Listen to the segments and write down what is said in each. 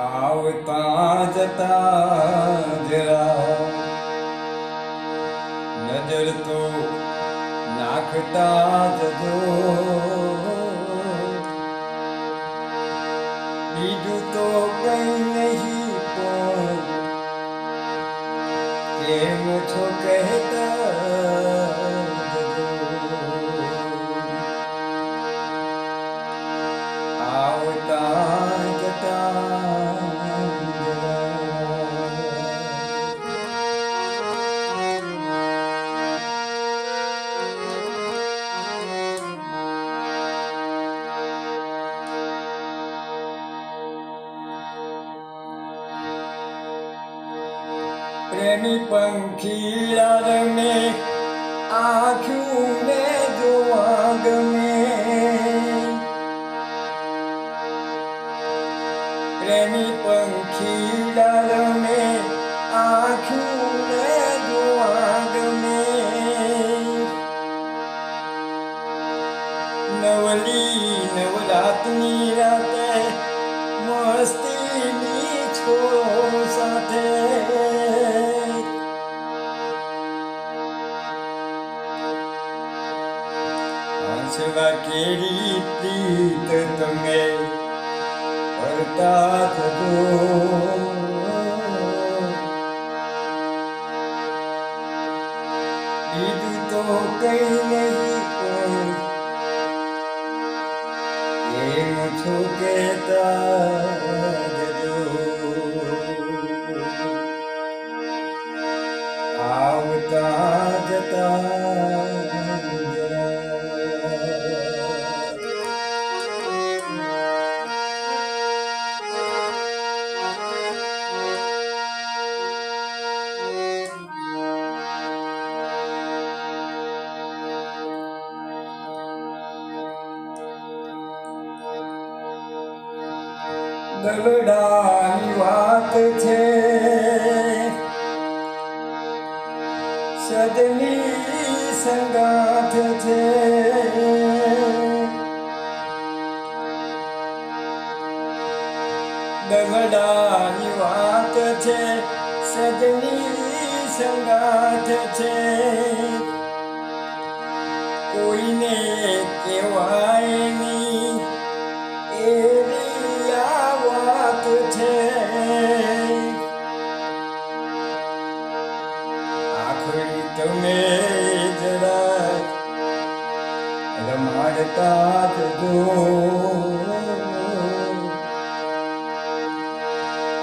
આવતા જતા જરા. નજર તો નાખતા જજો બીજું તો કઈ નહીં પણ કેમ છો કહેતા પ્રેમી પંખી રમે આખું ને જોવા ગમે પ્રેમી પંખી રમે આખું ને જોવા ગમે નવલી નવરાતની રાતે મસ્તીની હંસવા કેરી પ્રીત તમે કરતા થતો બીજું તો કઈ નહીં પણ એમ છો કહેતા દલડાની વાત છે. સદની સંગાથ છે. દલડાની વાત છે. સદની સંગાથ છે. કોઈને કહેવાય રમાડતા જજો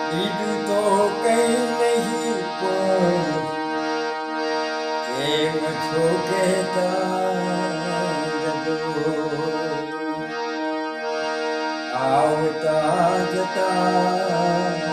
બીજું તો કઈ નહીં પણ કેમ છો કહેતા જજો આવતા જતા